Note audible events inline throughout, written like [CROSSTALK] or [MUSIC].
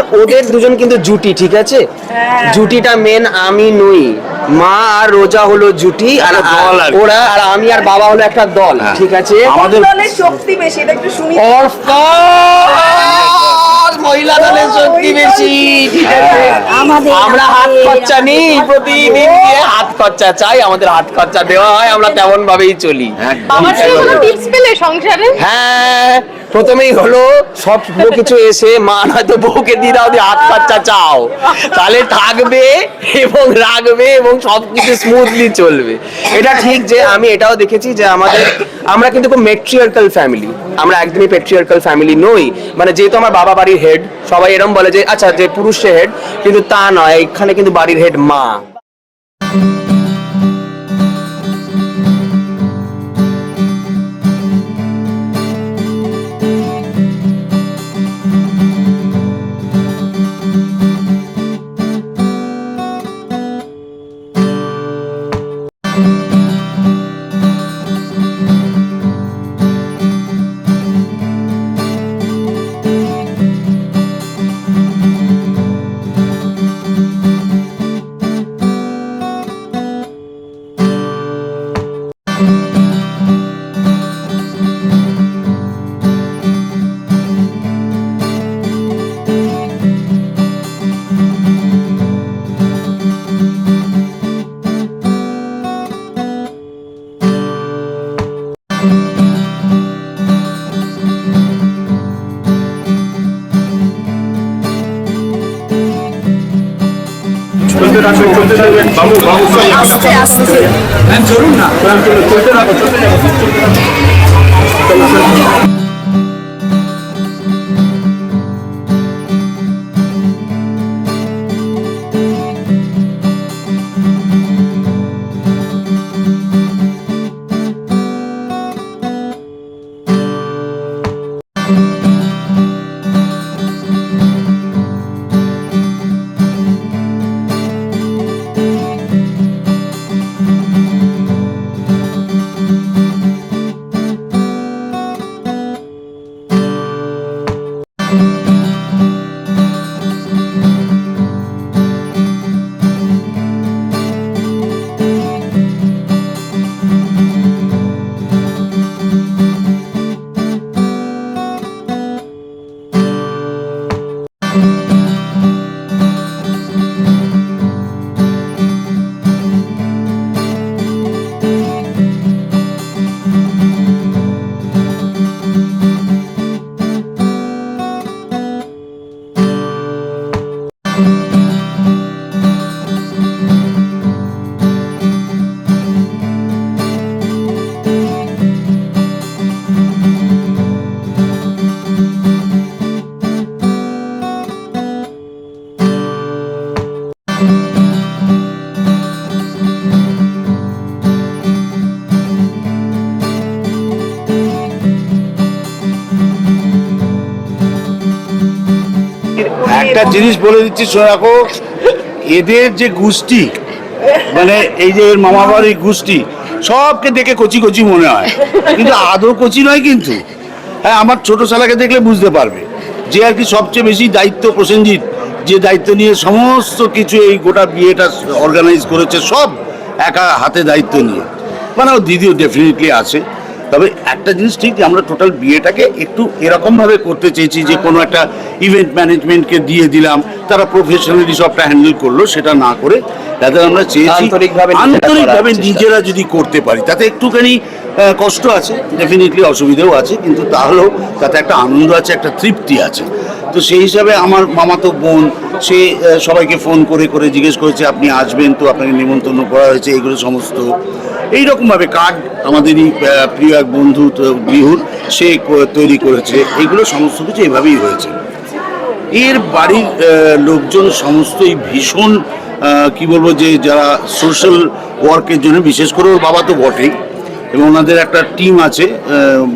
আর ওদের দুজন কিন্তু জুটি ঠিক আছে? জুটিটা মেন আমি নই। মা আর রোজা হলো জুটি আর। ওরা আর আমি আর বাবা হলো একটা দল হ্যাঁ। ঠিক আছে? আমাদের শক্তি বেশি? এটা একটু শুনি। অফকোর্স মহিলা দলের শক্তি বেশি ঠিক আছে? আমাদের আমরা হাত খরচা নিই প্রতিদিন গিয়ে হাত খরচা চাই আমাদের হাত খরচা দেওয়া হয় আমরা তেমন ভাবেই চলি আমার টিপস পেলে সংসারে? হ্যাঁ। প্রথমেই হলো, সব কিছু এসে মা নয়তো বউকে দিয়ে দাও, দিয়ে হাত খরচা চাও তাহলে থাকবে এবং রাখবে এবং সব কিছু স্মুথলি চলবে। এটা ঠিক যে আমি এটাও দেখেছি যে আমাদের, আমরা কিন্তু খুব মেট্রিয়ার্কাল ফ্যামিলি আমরা একদমই পেট্রিয়ার্কাল ফ্যামিলি নই। মানে যেহেতু আমার বাবা বাড়ির হেড সবাই এরকম বলে যে আচ্ছা যে পুরুষের হেড কিন্তু তা নয়, এখানে কিন্তু বাড়ির হেড মা। Música আস্তে আস্তে একটা জিনিস বলে দিচ্ছি রাখো। এদের যে গোষ্ঠী মানে এই যে এর মামা বাড়ির গোষ্ঠী, সবকে দেখে কচি কচি মনে হয়। কিন্তু আদৌ কচি নয় কিন্তু। হ্যাঁ আমার ছোট শালাকে দেখলে বুঝতে পারবে যে আর কি সবচেয়ে বেশি দায়িত্ব প্রসেনজিৎ, যে দায়িত্ব নিয়ে সমস্ত কিছু এই গোটা বিয়েটা অর্গানাইজ করেছে, সব একা হাতে দায়িত্ব নিয়ে। মানে ও দিদিও ডেফিনেটলি আছে। তবে একটা জিনিস ঠিক যে আমরা টোটাল বিয়েটাকে একটু এরকম ভাবে করতে চেয়েছি যে কোনো একটা ইভেন্ট ম্যানেজমেন্টকে দিয়ে দিলাম তারা প্রফেশনালি সবটা হ্যান্ডেল করল সেটা না করে। তাতে আমরা চেয়েছি আন্তরিকভাবে। নিজেরা যদি করতে পারি তাতে একটুখানি কষ্ট আছে ডেফিনেটলি অসুবিধাও আছে কিন্তু তাহলেও তাতে একটা আনন্দ আছে একটা তৃপ্তি আছে। তো সেই হিসাবে আমার মামাতো বোন সে সবাইকে ফোন করে করে জিজ্ঞেস করেছে আপনি আসবেন তো আপনাকে নিমন্ত্রণ করা হয়েছে এগুলো সমস্ত। এইরকমভাবে কার্ড আমাদেরই প্রিয় এক বন্ধু বিহুর, সে তৈরি করেছে। এইগুলো সমস্ত কিছু এভাবেই হয়েছে। এর বাড়ির লোকজন সমস্তই ভীষণ কি বলব যে, যারা সোশ্যাল ওয়ার্কের জন্য, বিশেষ করে ওর বাবা তো বটেই, এবং ওনাদের একটা টিম আছে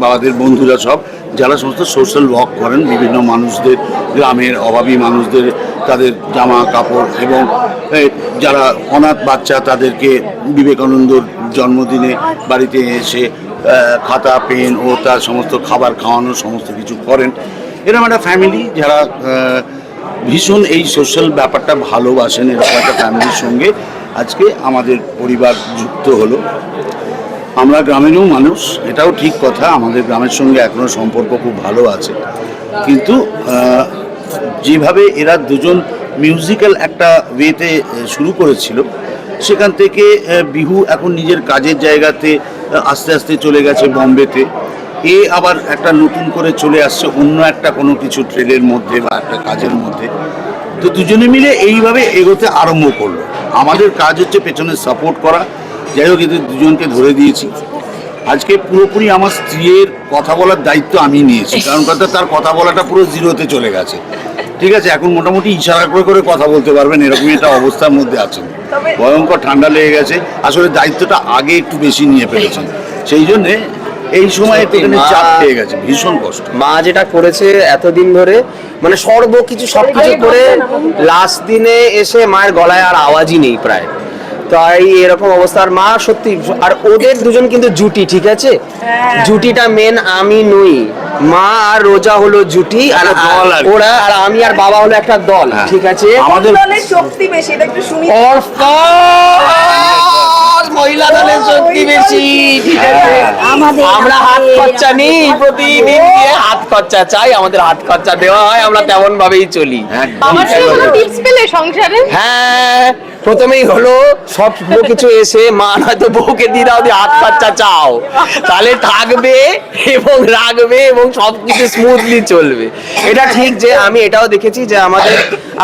বাবাদের বন্ধুরা সব। যারা সমস্ত সোশ্যাল ওয়ার্ক করেন, বিভিন্ন মানুষদের, গ্রামের অভাবী মানুষদের, তাদের জামা কাপড় এবং যারা অনাথ বাচ্চা তাদেরকে বিবেকানন্দর জন্মদিনে বাড়িতে এসে খাতা, পেন ও তার সমস্ত খাবার খাওয়ানো, সমস্ত কিছু করেন। এরকম একটা ফ্যামিলি যারা ভীষণ এই সোশ্যাল ব্যাপারটা ভালোবাসেন, এরকম একটা ফ্যামিলির সঙ্গে আজকে আমাদের পরিবার যুক্ত হলো। আমরা গ্রামেরও মানুষ, এটাও ঠিক কথা, আমাদের গ্রামের সঙ্গে এখনও সম্পর্ক খুব ভালো আছে। কিন্তু যেভাবে এরা দুজন মিউজিক্যাল একটা ওয়েতে শুরু করেছিল, সেখান থেকে বিহু এখন নিজের কাজের জায়গাতে আস্তে আস্তে চলে গেছে বম্বেতে। এ আবার একটা নতুন করে চলে আসছে, অন্য একটা কোনো কিছু ট্রেনের মধ্যে বা একটা কাজের মধ্যে। তো দুজনে মিলে এইভাবে এগোতে আরম্ভ করল। আমাদের কাজ হচ্ছে পেছনে সাপোর্ট করা যাই হোক এদের দুজনকে ধরে দিয়েছি। আজকে পুরোপুরি আমার স্ত্রীর কথা বলার দায়িত্ব আমি নিয়েছি কারণ কথা তার কথা বলাটা পুরো জিরোতে চলে গেছে। ঠিক আছে এখন মোটামুটি ইশারা করে করে কথা বলতে পারবেন এরকমই একটা অবস্থার মধ্যে আছেন। ভয়ঙ্কর ঠান্ডা লেগে গেছে। আসলে দায়িত্বটা আগে একটু বেশি নিয়ে ফেলেছেন। সেই জন্যে এই সময় একটুখানি চাপ পেয়ে গেছে ভীষণ কষ্ট। মা যেটা করেছে এতদিন ধরে মানে সর্ব কিছু সবকিছু করে লাস্ট দিনে এসে মায়ের গলায় আর আওয়াজই নেই প্রায়। তাই এরকম অবস্থা আর মা সত্যি আর ওদের দুজন কিন্তু জুটি ঠিক আছে? জুটিটা মেন আমি নই। মা আর রোজা হলো জুটি আর। ওরা আর আমি আর বাবা হলো একটা দল হ্যাঁ। ঠিক আছে? আমাদের শক্তি বেশি? এটা একটু শুনি। মহিলা দলের শক্তি বেশি। ঠিক আছে আমরা হাত খরচা নিই প্রতিদিন হাত খরচা চাই আমাদের হাত খরচা দেওয়া হয় আমরা তেমন ভাবেই চলি পেলে সংসারে? হ্যাঁ। প্রথমেই হলো, সব কিছু এসে মা নয়তো বউকে দিয়ে দাও, দিয়ে হাত পাচ্চা চাও তাহলে থাকবে এবং রাখবে এবং সব কিছু স্মুথলি চলবে। এটা ঠিক যে আমি এটাও দেখেছি যে আমাদের,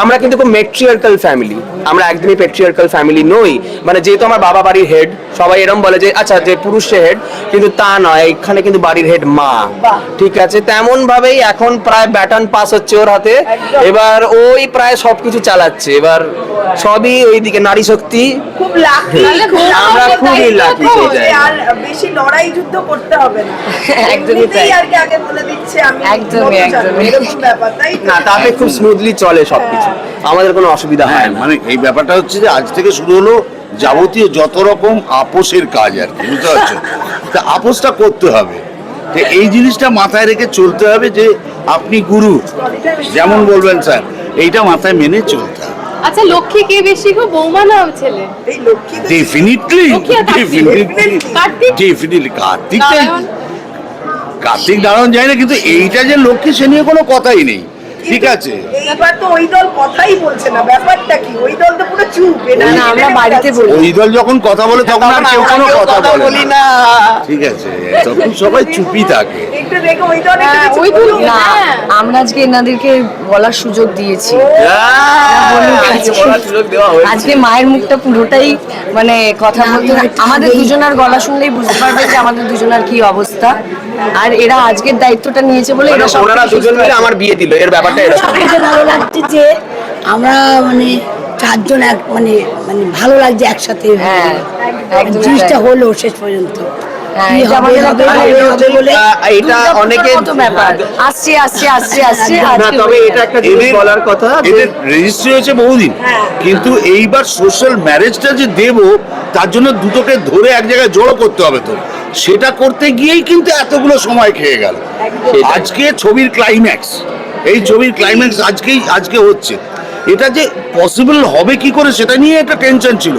আমরা কিন্তু খুব মেট্রিয়ার্কাল ফ্যামিলি আমরা একদমই পেট্রিয়ার্কাল ফ্যামিলি নই। মানে যেহেতু আমার বাবা বাড়ির হেড সবাই এরকম বলে যে আচ্ছা যে পুরুষে হেড কিন্তু তা নয় এখানে কিন্তু বাড়ির হেড মা। ঠিক আছে তেমন ভাবেই এখন প্রায় ব্যাটন পাস হচ্ছে ওর হাতে। এবার ওই প্রায় সবকিছু চালাচ্ছে। এবার সবই ওইদিকে নারী শক্তি। খুব লাকি আমরা খুবই জায়গায়। আর বেশি লড়াই যুদ্ধ করতে হবে না। [LAUGHS] একদমই তাই। আর কি আগে বলে দিচ্ছে আমি একদমই, একদমই। এরকম ব্যাপার তাই না তাতে খুব স্মুথলি চলে সবকিছু। আমাদের কোনো অসুবিধা হ্যাঁ হয় না। মানে এই ব্যাপারটা হচ্ছে যে আজ থেকে শুরু হলো যাবতীয় যত রকম আপোষের কাজ আর কি বুঝতে পারছ তা আপোষটা করতে হবে। তো এই জিনিসটা মাথায় রেখে চলতে হবে যে আপনি গুরু যেমন বলবেন স্যার এইটা মাথায় মেনে চলতে হবে। আচ্ছা লক্ষ্মী কে বেশি গো বৌমা না ছেলে? এই Lakshmi definitely Kartik. Definitely Kartik? Definitely Kartik Narayan? যায় না কিন্তু এইটা যে লক্ষ্মী সে নিয়ে কোনো কথাই নেই। ঠিক আছে। এইবার তো ওই দল কথাই বলছে না ব্যাপারটা কি? ওই দল তো পুরো চুপ না, না, আমরা বাড়িতে বলি। ওই দল যখন কথা বলে তখন আর কেউ কোনো কথা বলে না। ঠিক আছে তখন সবাই চুপই থাকে। একটু দেখো ওই দল হ্যাঁ, ওই দল- না হ্যাঁ। আমরা আজকে এনাদেরকে বলার সুযোগ দিয়েছি। আজকে হয়েছে। আজকে মায়ের মুখটা পুরোটাই মানে কথা বলতে আমাদের দুজনার গলা শুনলেই বুঝতে পারবে যে আমাদের দুজনার কি অবস্থা। আর এরা আজকের দায়িত্বটা নিয়েছে বলে মানে এরা সব দুজন মিলে আমার বিয়ে দিল এর ব্যাপারটা এরকম ভালো লাগছে যে আমরা মানে চারজন এক মানে মানে ভালো লাগছে একসাথে হ্যাঁ জিনিসটা হলো শেষ পর্যন্ত। হ্যাঁ, এটা হবে, আমাদের হবে, একটা হবে, ভালো হবে বলে আহ, এটা অনেকে ব্যাপার। আসছে আসছে আসছে আসছে না তবে এটা একটা বলার কথা এদের রেজিস্ট্রি হয়েছে বহুদিন। কিন্তু এইবার সোশ্যাল ম্যারেজটা যে দেব তার জন্য দুটোকে ধরে এক জায়গায় জড়ো করতে হবে তো। সেটা করতে গিয়েই কিন্তু এতগুলো সময় খেয়ে গেল। আজকে ছবির ক্লাইম্যাক্স এই ছবির ক্লাইম্যাক্স আজকেই, আজকে হচ্ছে। এটা যে পসিবল হবে কি করে সেটা নিয়ে একটা টেনশন ছিল।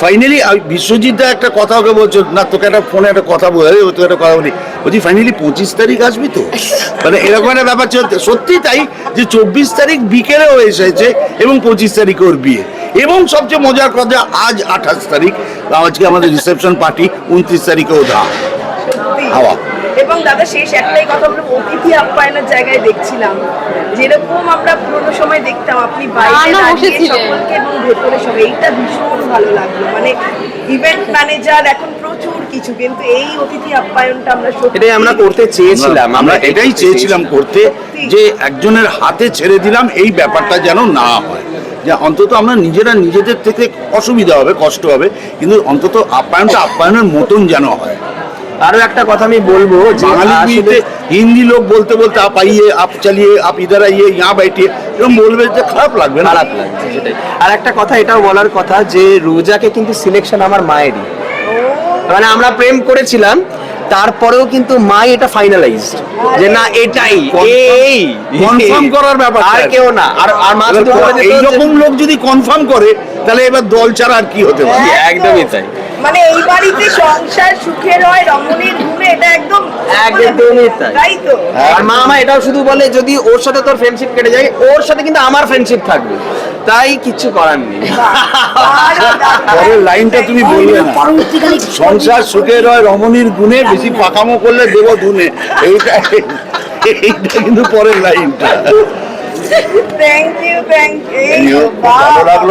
ফাইনালি বিশ্বজিৎ দা একটা কথা ওকে বলছো, না, তোকে একটা ফোনে একটা কথা বলে তোকে একটা কথা বলি। বলছি ফাইনালি পঁচিশ তারিখ আসবি তো? মানে এরকম একটা ব্যাপার চলতে সত্যি তাই যে চব্বিশ তারিখ বিকেলেও এসেছে এবং পঁচিশ তারিখে ওর বিয়ে। এবং সবচেয়ে মজার কথা, আজ আঠাশ তারিখ, আজকে আমাদের রিসেপশন পার্টি উনত্রিশ তারিখে ও ধা হাওয়া। এবং দাদা শেষ একটাই কথা বলব অতিথি আপ্যায়নের জায়গায় দেখছিলাম। যেরকম আমরা পুরোনো সময় দেখতাম আপনি বাইরে দাঁড়িয়ে সকলকে এবং ভেতরে সবাই। এইটা ভীষণ ভালো লাগল। মানে ইভেন্ট ম্যানেজার এখন প্রচুর কিছু কিন্তু এই অতিথি আপ্যায়নটা আমরা সত্যি এটাই আমরা করতে চেয়েছিলাম। আমরা এটাই চেয়েছিলাম করতে যে একজনের হাতে ছেড়ে দিলাম এই ব্যাপারটা যেন না হয়। যে অন্তত আমরা নিজেরা নিজেদের থেকে অসুবিধা হবে কষ্ট হবে কিন্তু অন্তত আপ্যায়নটা আপ্যায়নের মতন যেন হয়। আরও একটা কথা আমি বলব যে বাঙালি হিন্দি লোক বলতে বলতে আপ আইয়ে আপ চালিয়ে আপ ইধার আইয়ে ইয়া বাইটিয়ে এরকম বলবে যে খারাপ লাগবে না। খারাপ লাগছে সেটাই। আর একটা কথা এটাও বলার কথা যে রোজাকে কিন্তু সিলেকশন আমার মায়েরই। মানে আমরা প্রেম করেছিলাম তারপরেও কিন্তু মাই এটা ফাইনালাইজড যে না এটাই এই কনফার্ম করার ব্যাপার আর কেউ না। আর আর মা যে- এইরকম লোক যদি কনফার্ম করে তাহলে এবার দল ছাড়া আর কি হতে পারে? একদমই তাই। মানে এই বাড়িতে সংসার সুখের হয় রমণীর গুণে এটা একদম একদমই তাই। তাই তো? আর মা আমার এটাও শুধু বলে যদি ওর সাথে তোর ফ্রেন্ডশিপ কেটে যায় ওর সাথে কিন্তু আমার ফ্রেন্ডশিপ থাকবে। তাই কিচ্ছু করার নেই। পরের লাইনটা তুমি বলবে না। সংসার সুখের হয় রমণীর গুণে বেশি পাকামো করলে দেব ধুনে। এইটা এইটা কিন্তু পরের লাইনটা। থ্যাংক ইউ থ্যাংক ইউ ভালো লাগল।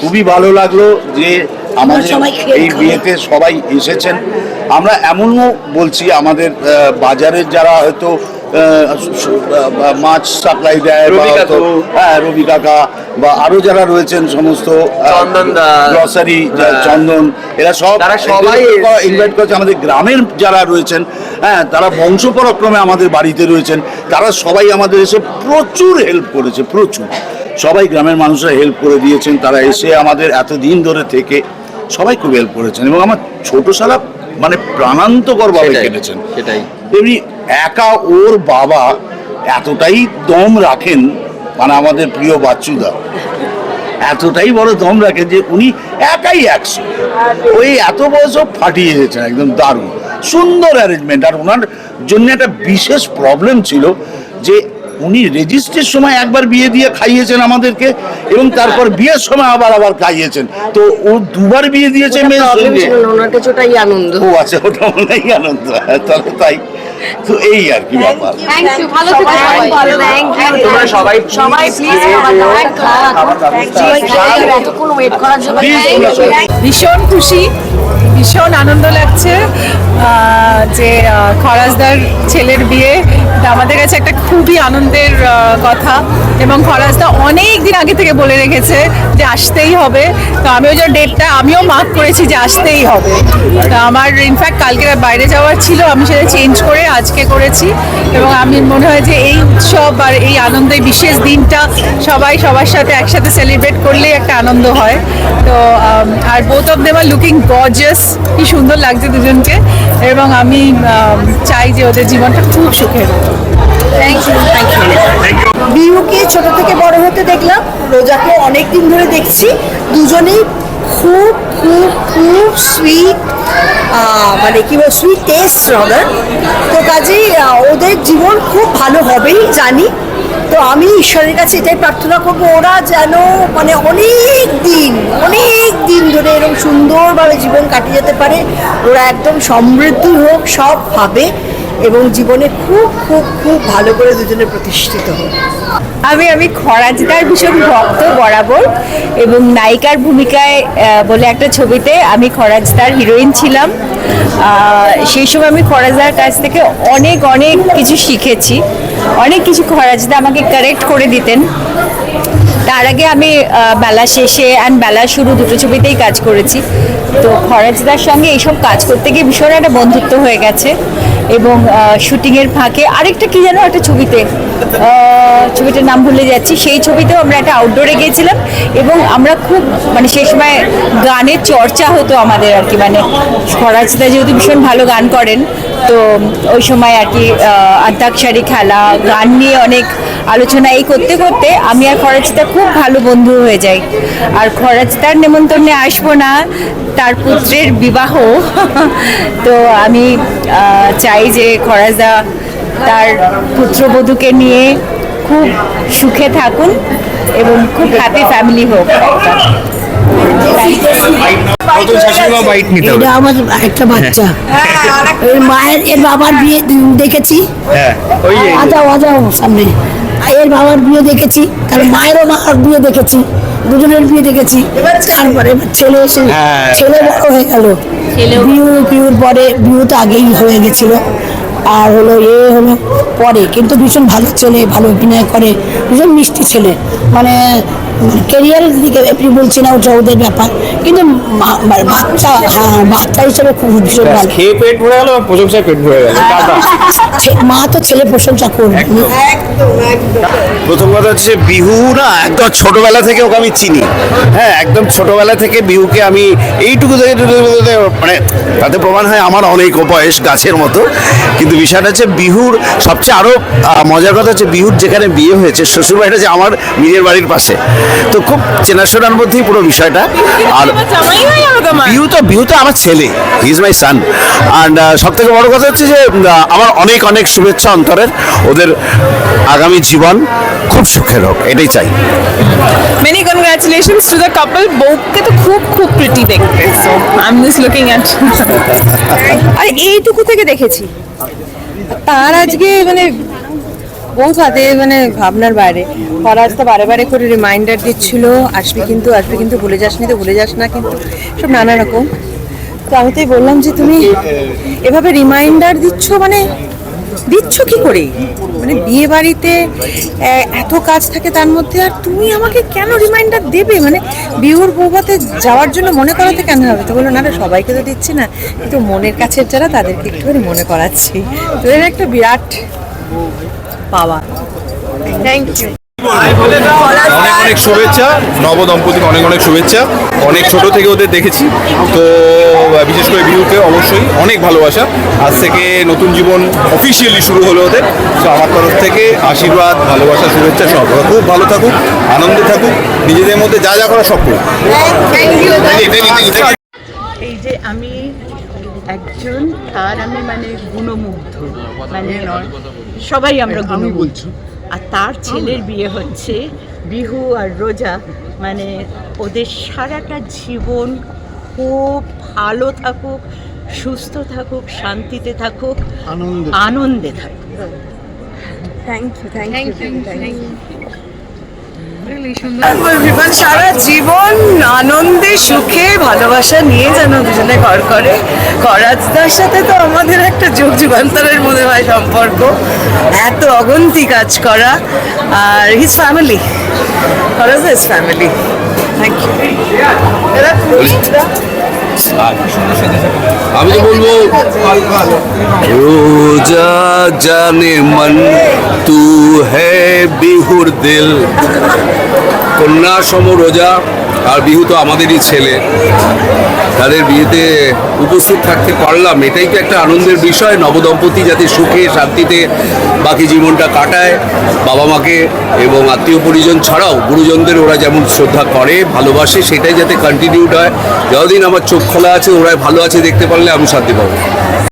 খুবই ভালো লাগল যে আমাদের এই বিয়েতে সবাই এসেছেন। আমরা এমনও বলছি আমাদের বাজারের যারা হয়তো মাছ সাপ্লাই দেয় বা হয়তো হ্যাঁ রবি কাকা বা আরও যারা রয়েছেন সমস্ত চন্দন গ্রসারি হ্যাঁ। চন্দন এরা সব সবাই ইনভাইট করেছে। আমাদের গ্রামের যারা রয়েছেন হ্যাঁ তারা বংশ পরাক্রমে আমাদের বাড়িতে রয়েছেন তারা সবাই আমাদের এসে প্রচুর হেল্প করেছে প্রচুর। সবাই গ্রামের মানুষরা হেল্প করে দিয়েছেন তারা এসে আমাদের এতদিন ধরে থেকে সবাই খুব হেল্প করেছেন এবং আমার ছোট শালা মানে প্রাণান্তকরভাবে কেটেছেন। সেটাই। তেমনি একা ওর বাবা এতটাই দম রাখেন মানে আমাদের প্রিয় বাচ্চুদা এতটাই বড় দম রাখেন যে উনি একাই একশো। ওই এত বয়সও ফাটিয়ে এসেছেন একদম দারুণ। সুন্দর অ্যারেঞ্জমেন্ট আর ওনার জন্য একটা বিশেষ প্রবলেম ছিল যে উনি রেজিস্ট্রির সময় একবার বিয়ে দিয়ে খাইয়েছেন আমাদেরকে এবং তারপর বিয়ের সময় আবার আবার খাইয়েছেন। তো ও দুবার বিয়ে দিয়েছে মেয়ের সঙ্গে। ওনার কাছে ওটাই আনন্দ। ও আছে ওটা মনেই আনন্দ। হ্যাঁ, তাহলে তাই। তো এই আর কি ব্যাপার। থ্যাংক ইউ ভালো থেকো সবাই সবাই থ্যাংক ইউ তোমরা সবাই সবাই প্লিজ এতক্ষণ ওয়েট করার জন্য Please, thank তোমরা you. সবাই- ভীষণ খুশি ভীষণ আনন্দ লাগছে। যে খরাজদার ছেলের বিয়ে আমাদের কাছে একটা খুবই আনন্দের কথা। এবং খরাজদা অনেক দিন আগে থেকে বলে রেখেছে যে আসতেই হবে। তো আমি ওই যে ডেটটা, আমিও মার্ক করেছি যে আসতেই হবে। তো আমার ইনফ্যাক্ট কালকে বাইরে যাওয়ার ছিল, আমি সেটা চেঞ্জ করে আজকে করেছি। এবং আমি মনে হয় যে এই উৎসব আর এই আনন্দের বিশেষ দিনটা সবাই সবার সাথে একসাথে সেলিব্রেট করলেই একটা আনন্দ হয়। তো আর both of them are looking gorgeous কি সুন্দর লাগছে দুজনকে। এবং আমি চাই যে ওদের জীবনটা খুব সুখের থ্যাংক ইউ থ্যাংক ইউ বিহুকে ছোট থেকে বড় হতে দেখলাম। রোজাকে অনেক দিন ধরে দেখছি। দুজনেই খুব খুব খুব সুইট মানে কি বল সুইট টেস্ট রদার তো কাজেই ওদের জীবন খুব ভালো হবেই, জানি। তো আমি ঈশ্বরের কাছে এটাই প্রার্থনা করব, ওরা যেন মানে অনেক দিন অনেক দিন ধরে এরকম সুন্দরভাবে জীবন কাটিয়ে যেতে পারে। ওরা একদম সমৃদ্ধি হোক সবভাবে এবং জীবনে খুব খুব খুব ভালো করে দুজনে প্রতিষ্ঠিত হোক। আমি আমি খরাজদার ভীষণ ভক্ত বরাবর এবং নায়িকার ভূমিকায় বলে একটা ছবিতে আমি খরাজদার হিরোইন ছিলাম। সেই সময় আমি খরাজদার কাছ থেকে অনেক অনেক কিছু শিখেছি। অনেক কিছু খরাজদা আমাকে কারেক্ট করে দিতেন। তার আগে আমি বেলা শেষে অ্যান্ড বেলা শুরু দুটো ছবিতেই কাজ করেছি। তো খরাজদার সঙ্গে এইসব কাজ করতে গিয়ে ভীষণ একটা বন্ধুত্ব হয়ে গেছে এবং শুটিংয়ের ফাঁকে আরেকটা কি যেন একটা ছবিতে ছবিটার নাম ভুলে যাচ্ছি। সেই ছবিতেও আমরা একটা আউটডোরে গিয়েছিলাম এবং আমরা খুব মানে সেই সময় গানের চর্চা হতো আমাদের আর কি। মানে খরাজদা যেহেতু ভীষণ ভালো গান করেন তো ওই সময় আর কি আহ, খেলা গান নিয়ে অনেক আলোচনা এই করতে করতে আমি আর খরচটা খুব ভালো বন্ধু হয়ে যাই। আর খরচটার নেমন্তন্নে আসব না তার পুত্রের বিবাহ। [LAUGHS] তো আমি চাই যে খরাজদা তার পুত্রবধূকে নিয়ে খুব সুখে থাকুন এবং খুব হ্যাপি ফ্যামিলি হোক। এটা আমার একটা বাচ্চা। এর মায়ের এর বাবার বিয়ে দেখেছি। হ্যাঁ ওই যে আজাও আজাও সামনে। এর বাবার বিয়ে দেখেছি তার মায়েরও মার বিয়ে দেখেছি দুজনের বিয়ে দেখেছি। তারপরে এবার ছেলে এসে হ্যাঁ। ছেলে বড় হয়ে গেল। বিউ বিউর পরে বিউ তো আগেই হয়ে গেছিল। আর হলো এ হলো পরে। কিন্তু ভীষণ ভালো ছেলে, ভালো অভিনয় করে, ভীষণ মিষ্টি ছেলে। মানে কেরিয়ারের দিকে আপনি বলছি না ওটা ওদের ব্যাপার। কিন্তু মা- মা- বাচ্চা হ্যাঁ বাচ্চা হিসেবে খুব ভীষণ ভালো খেয়ে পেট ভরে গেল প্রশংসায় পেট ভরে গেল মা তো ছেলে প্রশংসা করবে। একদম। একদম প্রথম কথা হচ্ছে বিহু না একদম ছোটবেলা থেকে ওকে আমি চিনি। হ্যাঁ একদম ছোটবেলা থেকে বিহুকে আমি এইটুকু থেকে এইটুকু থেকে মানে তাতে প্রমাণ হয় আমার অনেক বয়স গাছের মতো। কিন্তু বিষয়টা হচ্ছে বিহুর সবচেয়ে আরও মজার কথা হচ্ছে বিহুর যেখানে বিয়ে হয়েছে শ্বশুরবাড়িটা যে আমার নিজের বাড়ির পাশে। তো খুব চেনাশোনার মধ্যেই পুরো বিষয়টা। আর বিহু তো বিহু তো আমার ছেলে। He is my San and সব থেকে বড় কথা হচ্ছে যে আমার অনেক অনেক শুভেচ্ছা অন্তরের। ওদের আগামী জীবন খুব সুখের হোক এটাই চাই। Many congratulations to the couple বউকে তো খুব খুব প্রিটি দেখতে। So I am just looking at আর এইটুকু থেকে দেখেছি। তার আজকে মানে ফাঁদে মানে ভাবনার বাইরে। ফরাজ তো বারে বারে করে রিমাইন্ডার দিচ্ছিল, আসবি কিন্তু আসবি কিন্তু, ভুলে যাস নি তো, ভুলে যাস না কিন্তু, সব নানা রকম। তো আমি তাই বললাম যে তুমি এভাবে রিমাইন্ডার দিচ্ছ মানে দিচ্ছ কি করে মানে বিয়ে বাড়িতে এত কাজ থাকে তার মধ্যে, আর তুমি আমাকে কেন রিমাইন্ডার দেবে? মানে বিহুর বৌভাতে যাওয়ার জন্য মনে করাতে কেন হবে? তো বলল, না সবাইকে তো দিচ্ছি না, কিন্তু মনের কাছের যারা তাদেরকে একটুখানি মনে করাচ্ছি। তো এর একটা বিরাট পাওয়া। থ্যাংক ইউ অনেক অনেক শুভেচ্ছা। নব দম্পতিকে অনেক অনেক শুভেচ্ছা। অনেক ছোট থেকে ওদের দেখেছি। তো বিশেষ করে বিহুকে অবশ্যই অনেক ভালোবাসা। আজ থেকে নতুন জীবন অফিসিয়ালি শুরু হলো ওদের। তো আমার তরফ থেকে আশীর্বাদ ভালোবাসা শুভেচ্ছা সব। ওরা খুব ভালো থাকুক আনন্দে থাকুক নিজেদের মধ্যে যা যা করা সব করুক। এই যে আমি একজন তার আমি মানে গুণমুগ্ধ মানে সবাই আমরা গুণ বলছি। আর তার ছেলের বিয়ে হচ্ছে বিহু আর রোজা মানে ওদের সারাটা জীবন খুব ভালো থাকুক সুস্থ থাকুক শান্তিতে থাকুক আনন্দে থাকুক। Thank you thank you thank you Biman সারা জীবন আনন্দে, সুখে ভালোবাসা নিয়ে যেন দুজনে ঘর করে। করাজদার সাথে তো আমাদের একটা যোগ যুগান্তরের মনে হয় সম্পর্ক। এত অগন্তি কাজ করা। আর হিজ ফ্যামিলি করাজ ইজ ফ্যামিলি থ্যাংক আমি বলব রোজা জানে মন তু হে বিহুর দিল। কন্যা সম রোজা আর বিহু তো আমাদেরই ছেলে। তাদের বিয়েতে উপস্থিত থাকতে পারলাম। এটাই তো একটা আনন্দের বিষয়। নবদম্পতি যাতে সুখে, শান্তিতে বাকি জীবনটা কাটায় বাবা মাকে এবং আত্মীয় পরিজন ছাড়াও গুরুজনদের ওরা যেমন শ্রদ্ধা করে, ভালোবাসে, সেটাই যাতে কন্টিনিউড হয়। যতদিন আমার চোখ খোলা আছে ওরা ভালো আছে, দেখতে পারলে আমি শান্তি পাবো।